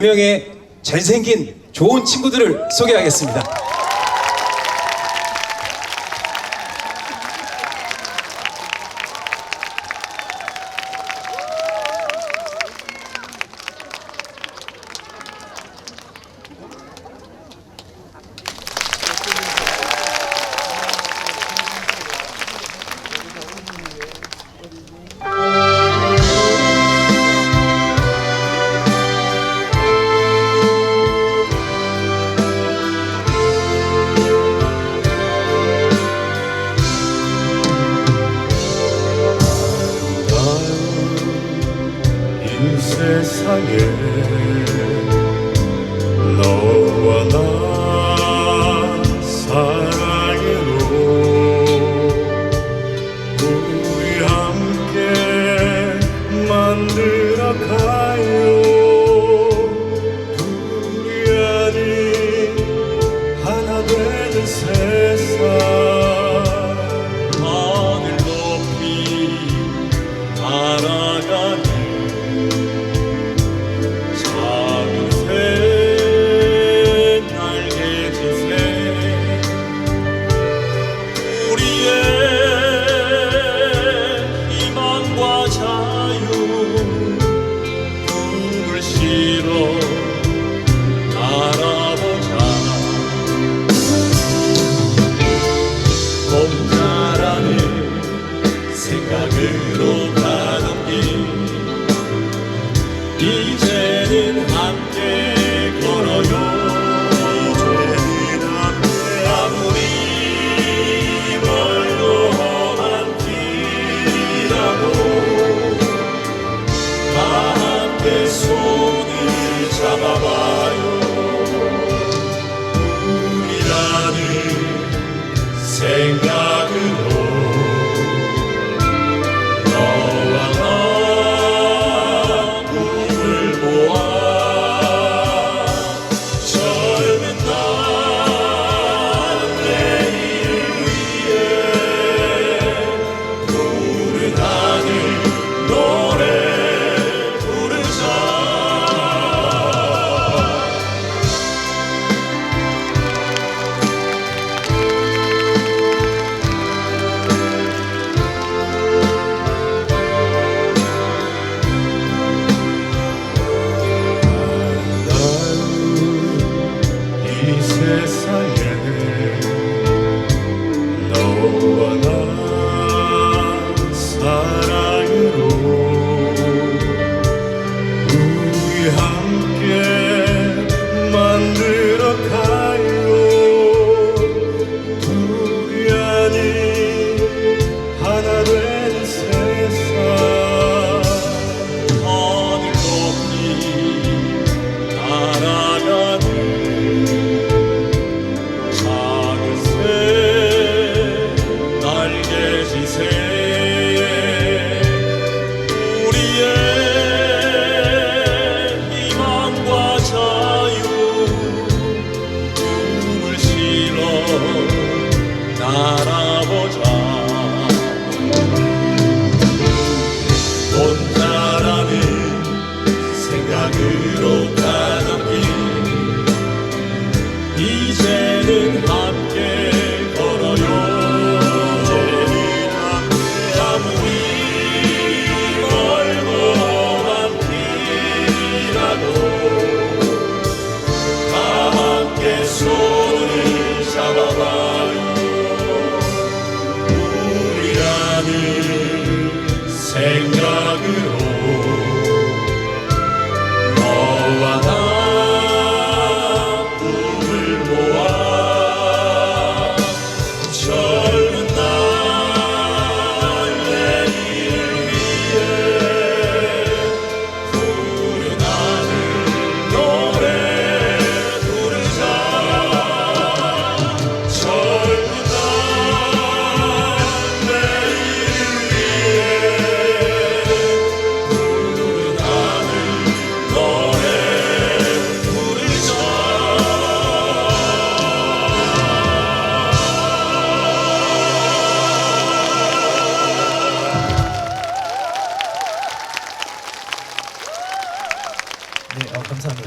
명의 잘생긴 좋은 친구들을 소개하겠습니다. 月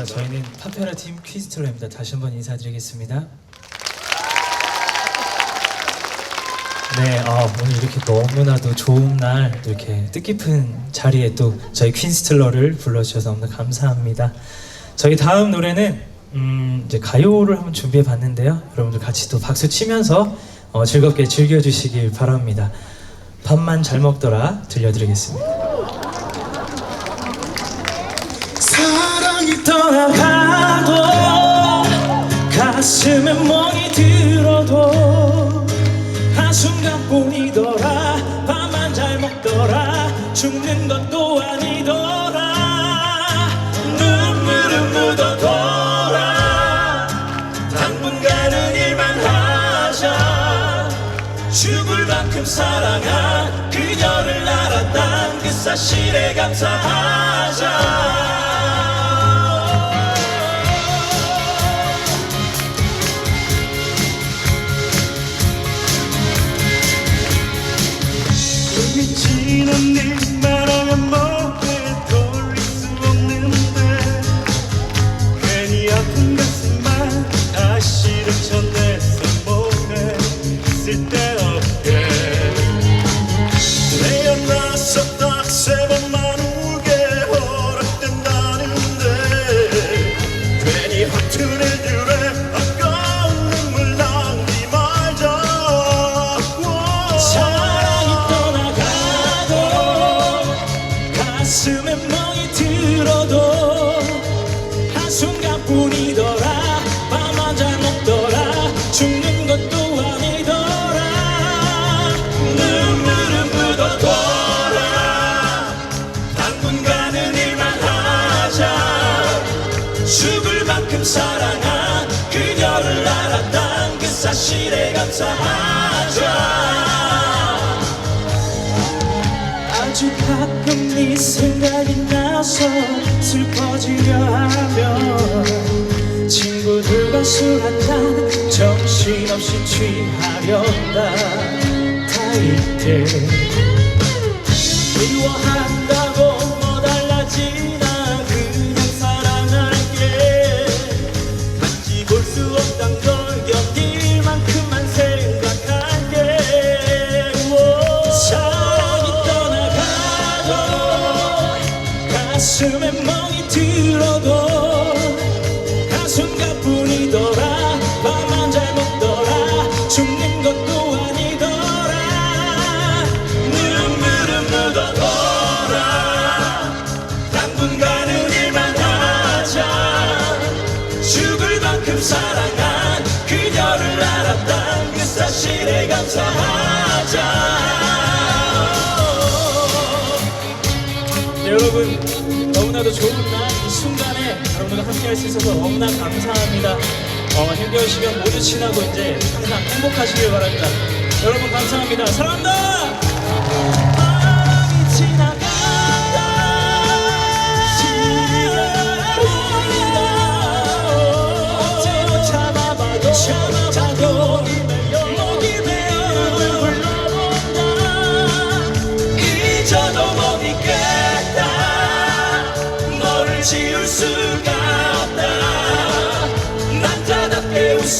감사합니다. 저희는 파페라 팀 퀴즈트로입니다. 다시 한번 인사드리겠습니다. 네, 어, 오늘 이렇게 너무나도 좋은 날 이렇게 뜻깊은 자리에 또 저희 퀸스틀러를 불러주셔서 너무 감사합니다. 저희 다음 노래는 음, 이제 가요를 한번 준비해 봤는데요. 여러분들 같이 또 박수 치면서 어, 즐겁게 즐겨주시길 바랍니다. 밥만 잘 먹더라 들려드리겠습니다. 죽는 것도 아니더라. 눈물은 묻어둬라. 당분간은 일만 하자. 죽을 만큼 사랑한 그녀를 알았단 그 사실에 감사하자 지난 일 만큼 사랑한 그녀를 알았단 그 사실에 감사하자 아주 가끔 네 생각이 나서 슬퍼지려 하면 친구들과 술 한잔 정신없이 취하려다. 때 미워한 감사하자. 네, 여러분 너무나도 좋은 날 이 순간에 여러분과 함께 할 수 있어서 너무나 감사합니다. 어, 힘겨운 시간 모두 지나고 이제 항상 행복하시길 바랍니다. 여러분 감사합니다. 사랑합니다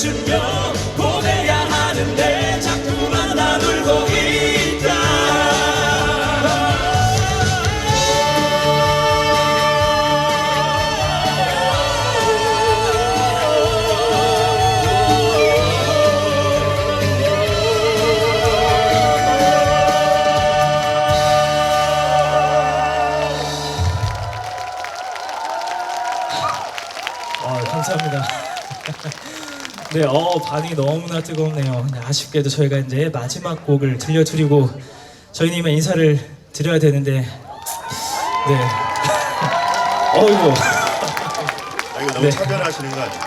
웃으며 보내야 하는데 자꾸만 안 울고 있다 아, 감사합니다. 네, 어, 반응이 너무나 뜨겁네요. 아쉽게도 저희가 이제 마지막 곡을 들려드리고 이만 인사를 드려야 되는데, 네. 어이구. 아, 이거 너무 네. 차별하시는 거 아니에요?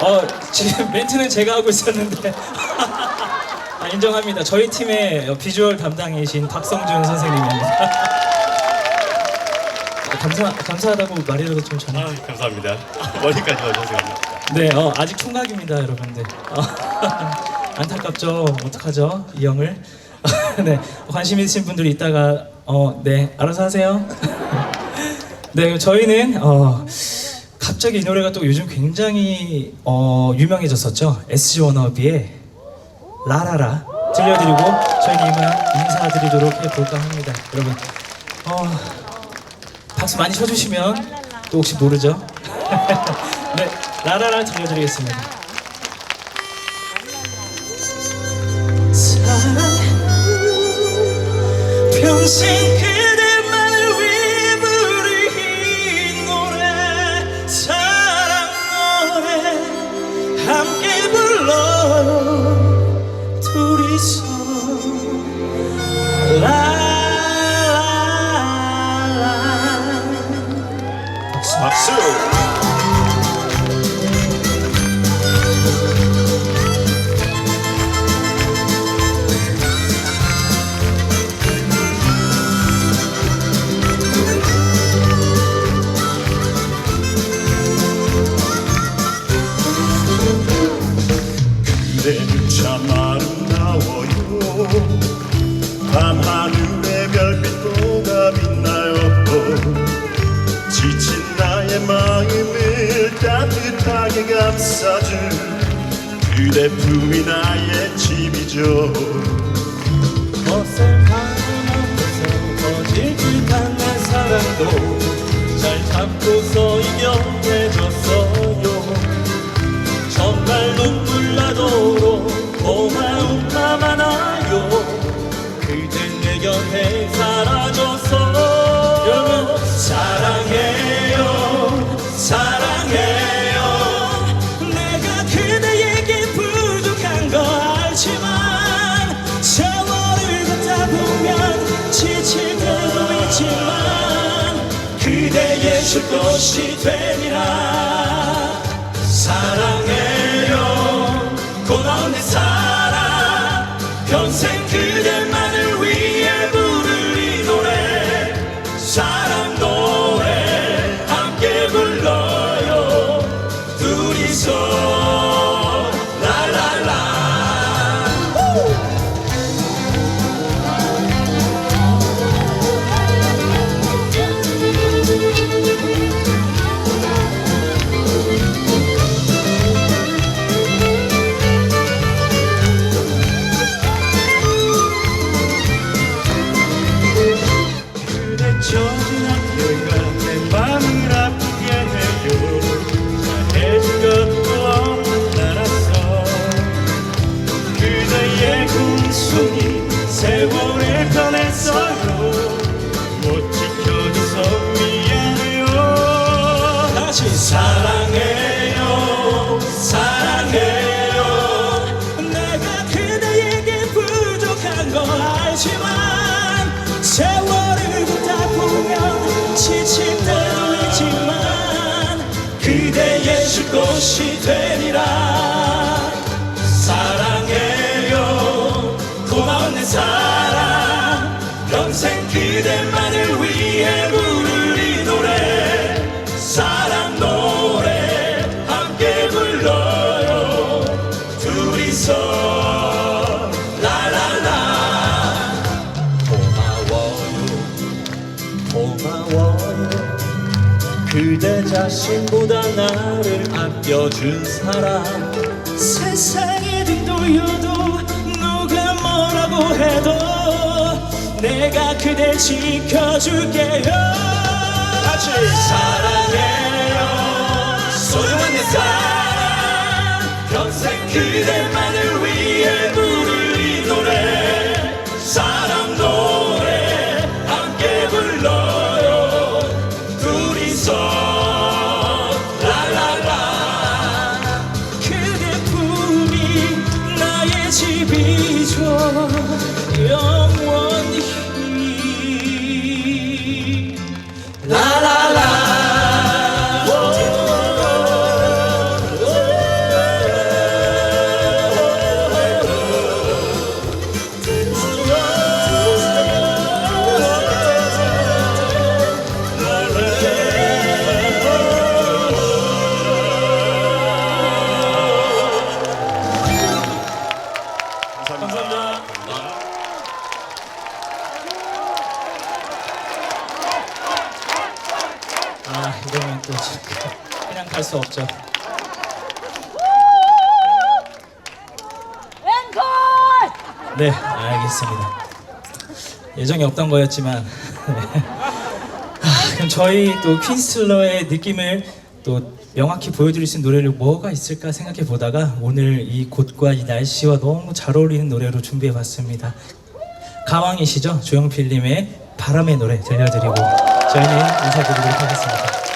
어, 지금 멘트는 제가 하고 있었는데. 아, 인정합니다. 저희 팀의 비주얼 담당이신 박성준 선생님입니다. 어, 감사, 감사하다고 말이라도 좀 전해. 아 감사합니다 머리까지 와주셔서 감사합니다 네, 어, 아직 총각입니다, 여러분들. 어, 안타깝죠. 어떡하죠, 이 형을. 네, 관심 있으신 분들 이따가 어, 네, 알아서 하세요. 네, 저희는 어, 갑자기 이 노래가 또 요즘 굉장히 어, 유명해졌었죠. SG 워너비의 라라라 들려드리고 저희는 이만 인사드리도록 해볼까 합니다. 여러분, 어, 박수 많이 쳐주시면 또 혹시 모르죠? 네, 라라라 들려드리겠습니다. 평생 그대는 참 아름다워요. 밤하늘의 별빛보다 빛나요 지친 나의 마음을 따뜻하게 감싸줄 그대 품이 나의 집이죠. 방문하면서 거질 듯한 내 사랑도 잘 참고서 이겨 정말 눈물 나도록 고마움만 많아요. 그댄 내 곁에 사라져서 사랑해요. 사랑해요. 내가 그대에게 부족한 거 알지만 세월을 걷다 보면 지칠 때도 있지만 그대의 쉴 곳이 되리라. 사랑해 그대만을 위해 부를 이 노래. 사랑 노래 함께 불러요. 둘이서 라라라. 고마워요. 고마워요. 그대 자신보다 나를 아껴준 사람. 세상이 뒤돌려도 누가 뭐라고 해도 그댈 지켜줄게요. 같이 사랑해요. 소중한 내 사랑. 평생 그대만을 위해 앵콜! 네, 알겠습니다. 예정이 없던 거였지만 네. 아, 그럼 저희 또 퀸스틀러의 느낌을 또 명확히 보여드릴 수 있는 노래를 뭐가 있을까 생각해 보다가 오늘 이 곳과 이 날씨와 너무 잘 어울리는 노래로 준비해 봤습니다. 가왕이시죠? 조영필님의 바람의 노래 들려드리고 저희는 인사드리도록 하겠습니다.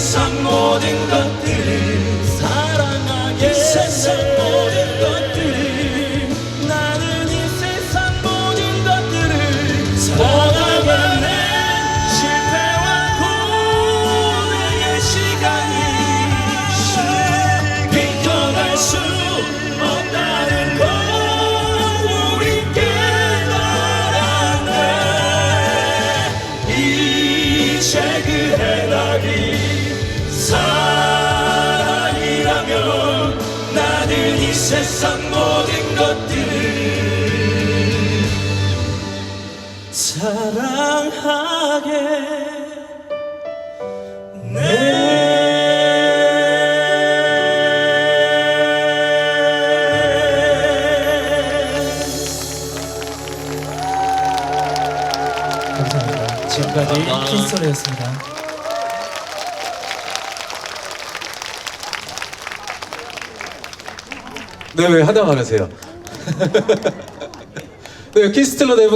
세상 모든 것들 이 세상 모든 것들을 사랑하게 네 감사합니다. 지금까지 킨스토리였습니다. 네, 왜 하다 말하세요? 네, 키스틀러 네분